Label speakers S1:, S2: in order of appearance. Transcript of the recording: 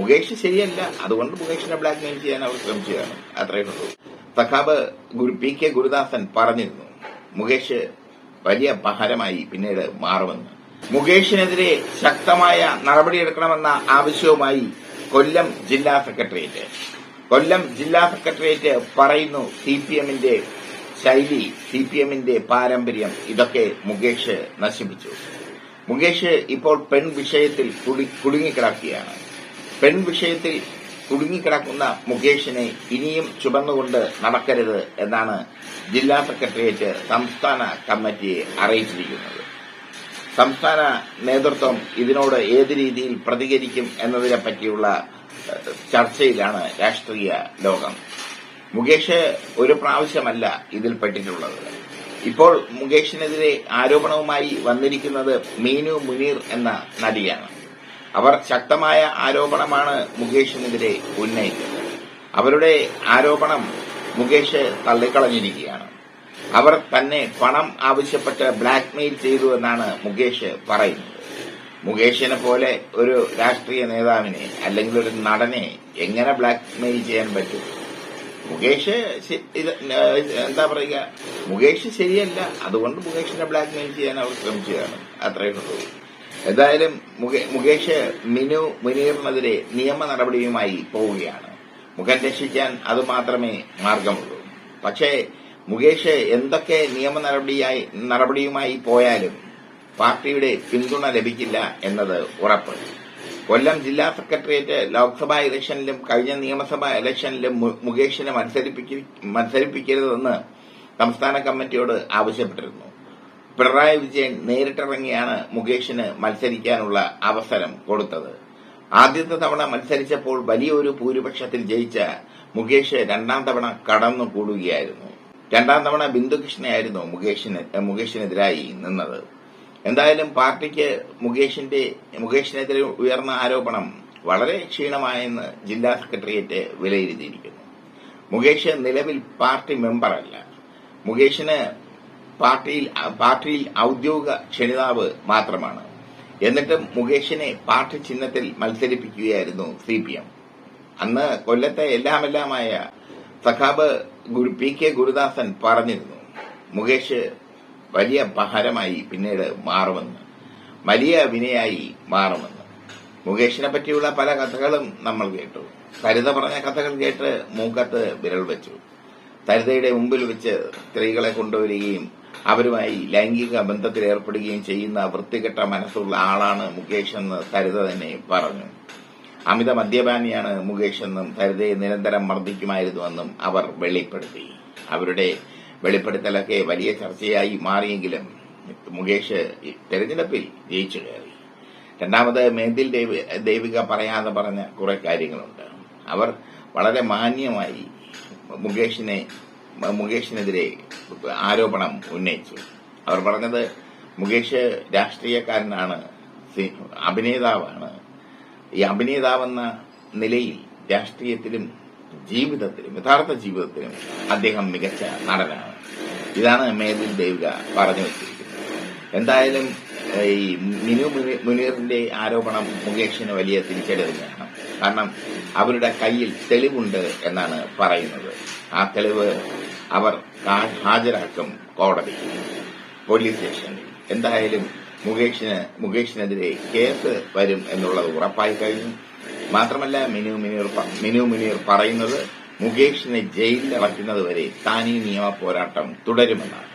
S1: മുകേഷ് ശരിയല്ല. അതുകൊണ്ട് മുകേഷിനെ ബ്ലാക്ക് മെയിൽ ചെയ്യാൻ അവർ ശ്രമിച്ചതാണ്. അത്രയേ ഉള്ളൂ. സഖാബ് ഗുരു പി കെ ഗുരുദാസൻ പറഞ്ഞിരുന്നു മുകേഷ് വലിയ പഹരമായി പിന്നീട് മാറുമെന്ന്. മുകേഷിനെതിരെ ശക്തമായ നടപടിയെടുക്കണമെന്ന ആവശ്യവുമായി കൊല്ലം ജില്ലാ സെക്രട്ടേറിയറ്റ്. കൊല്ലം ജില്ലാ സെക്രട്ടേറിയറ്റ് പറയുന്നു സി പി എമ്മിന്റെ ശൈലി സി പി എമ്മിന്റെ പാരമ്പര്യം ഇതൊക്കെ മുകേഷ് നശിപ്പിച്ചു. മുകേഷ് ഇപ്പോൾ പെൺ വിഷയത്തിൽ കുടി- കുടുങ്ങിക്കിടക്കുകയാണ്. പെൺ വിഷയത്തിൽ കുടുങ്ങിക്കിടക്കുന്ന മുകേഷിനെ ഇനിയും ചുമന്നുകൊണ്ട് നടക്കരുത് എന്നാണ് ജില്ലാ സെക്രട്ടേറിയറ്റ് സംസ്ഥാന കമ്മിറ്റിയെ അറിയിച്ചിരിക്കുന്നത്. സംസ്ഥാന നേതൃത്വം ഇതിനോട് ഏത് രീതിയിൽ പ്രതികരിക്കും എന്നതിനെ പറ്റിയുള്ള ചർച്ചയിലാണ് രാഷ്ട്രീയ ലോകം. മുകേഷ് ഒരു പ്രാവശ്യമല്ല ഇതിൽ പെട്ടിട്ടുള്ളത്. ഇപ്പോൾ മുകേഷിനെതിരെ ആരോപണവുമായി വന്നിരിക്കുന്നത് മീനു മുനീർ എന്ന നടിയാണ്. അവർ ശക്തമായ ആരോപണമാണ് മുകേഷിനെതിരെ ഉന്നയിച്ചത് അവരുടെ ആരോപണം മുകേഷ് തള്ളിക്കളഞ്ഞിരിക്കുകയാണ്. അവർ തന്നെ പണം ആവശ്യപ്പെട്ട് ബ്ലാക്ക്മെയിൽ ചെയ്തു എന്നാണ് മുകേഷ് പറയുന്നത്. മുകേഷിനെ പോലെ ഒരു രാഷ്ട്രീയ നേതാവിനെ അല്ലെങ്കിൽ ഒരു നടനെ എങ്ങനെ ബ്ലാക്ക്മെയിൽ ചെയ്യാൻ പറ്റും? മുകേഷ് എന്താ പറയുക? മുകേഷ് ശരിയല്ല. അതുകൊണ്ട് മുകേഷിനെ ബ്ലാക്ക്മെയിൽ ചെയ്യാൻ അവർ ശ്രമിച്ചതാണ്. അത്രയേ ഉള്ളൂ. എന്തായാലും മുകേ- മുകേഷ് മിനു മുനീറിനെതിരെ നിയമ നടപടിയുമായി പോവുകയാണ്. മുഖം രക്ഷിക്കാൻ അത് മാത്രമേ മാർഗമുള്ളൂ. പക്ഷേ മുകേഷ് എന്തൊക്കെ നിയമ നടപടിയായി നടപടിയുമായി പോയാലും പാർട്ടിയുടെ പിന്തുണ ലഭിക്കില്ല എന്നത് ഉറപ്പ്. കൊല്ലം ജില്ലാ സെക്രട്ടേറിയറ്റ് ലോക്സഭാ ഇലക്ഷനിലും കഴിഞ്ഞ നിയമസഭാ ഇലക്ഷനിലും മുകേഷിനെ മത്സരിപ്പിക്ക- മത്സരിപ്പിക്കരുതെന്ന് സംസ്ഥാന കമ്മിറ്റിയോട് ആവശ്യപ്പെട്ടിരുന്നു. പിണറായി വിജയൻ നേരിട്ടിറങ്ങിയാണ് മുകേഷിന് മത്സരിക്കാനുള്ള അവസരം കൊടുത്തത്. ആദ്യത്തെ തവണ മത്സരിച്ചപ്പോൾ വലിയൊരു ഭൂരിപക്ഷത്തിൽ ജയിച്ച മുകേഷ് രണ്ടാം തവണ കടന്നു കൂടുകയായിരുന്നു രണ്ടാം തവണ ബിന്ദുകൃഷ്ണയായിരുന്നു മുകേഷിന് മുകേഷിനെതിരായി നിന്നത്. എന്തായാലും പാർട്ടിക്ക് മുകേഷിന്റെ മുകേഷിനെതിരെ ഉയർന്ന ആരോപണം വളരെ ക്ഷീണമായെന്ന് ജില്ലാ സെക്രട്ടേറിയറ്റ് വിലയിരുത്തിയിരിക്കുന്നു. മുകേഷ് നിലവിൽ പാർട്ടി മെമ്പറല്ല. മുകേഷിന് പാർട്ടിയിൽ പാർട്ടിയിൽ ഔദ്യോഗിക ക്ഷണിതാവ് മാത്രമാണ്. എന്നിട്ടും മുകേഷിനെ പാർട്ടി ചിഹ്നത്തിൽ മത്സരിപ്പിക്കുകയായിരുന്നു സി പി എം. അന്ന് കൊല്ലത്തെ എല്ലാമെല്ലാമായ സഖാബ് പി കെ ഗുരുദാസൻ പറഞ്ഞിരുന്നു മുകേഷ് വലിയ പഹാരമായി പിന്നീട് മാറുമെന്ന് വലിയ വിനയായി മാറുമെന്ന്. മുകേഷിനെ പറ്റിയുള്ള പല കഥകളും നമ്മൾ കേട്ടു. സരിത പറഞ്ഞ കഥകൾ കേട്ട് മൂക്കത്ത് വിരൽ വെച്ചു. സരിതയുടെ മുമ്പിൽ വെച്ച് സ്ത്രീകളെ കൊണ്ടുവരികയും അവരുമായി ലൈംഗിക ബന്ധത്തിൽ ഏർപ്പെടുകയും ചെയ്യുന്ന വൃത്തികെട്ട മനസ്സുള്ള ആളാണ് മുകേഷ് എന്ന് സരിത തന്നെ പറഞ്ഞു. അമിത മദ്യപാനിയാണ് മുകേഷ് എന്നും സരിതയെ നിരന്തരം മർദ്ദിക്കുമായിരുന്നുവെന്നും അവർ വെളിപ്പെടുത്തി. അവരുടെ വെളിപ്പെടുത്തലൊക്കെ വലിയ ചർച്ചയായി മാറിയെങ്കിലും മുകേഷ് തെരഞ്ഞെടുപ്പിൽ ജയിച്ചു കയറി. രണ്ടാമത് മേതിൽ ദേവിക പറയാതെ പറഞ്ഞ കുറെ കാര്യങ്ങളുണ്ട്. അവർ വളരെ മാന്യമായി മുകേഷിനെ മുകേഷിനെതിരെ ആരോപണം ഉന്നയിച്ചു. അവർ പറഞ്ഞത് മുകേഷ് രാഷ്ട്രീയക്കാരനാണ് അഭിനേതാവാണ്. ഈ അഭിനേതാവെന്ന നിലയിൽ രാഷ്ട്രീയത്തിലും ജീവിതത്തിലും യഥാർത്ഥ ജീവിതത്തിലും അദ്ദേഹം മികച്ച നടനാണ്. ഇതാണ് മേദിൻ ദേവിക പറഞ്ഞു വെച്ചിരിക്കുന്നത്. എന്തായാലും ഈ മുനി- മുനീറിന്റെ ആരോപണം മുകേഷിന് വലിയ തിരിച്ചടി തന്നെയാണ്. കാരണം അവരുടെ കയ്യിൽ തെളിവുണ്ട് എന്നാണ് പറയുന്നത്. ആ തെളിവ് അവർ ഹാജരാക്കും കോടതി പോലീസ് സ്റ്റേഷനിൽ. എന്തായാലും മുകേഷിന് മുകേഷിനെതിരെ കേസ് വരും എന്നുള്ളത് ഉറപ്പായി കഴിഞ്ഞു. മാത്രമല്ല മിനു മുനീർ മിനു മുനീർ പറയുന്നത് മുകേഷിനെ ജയിലിൽ അടയ്ക്കുന്നത് വരെ താനീ നിയമ പോരാട്ടം തുടരുമെന്നാണ്.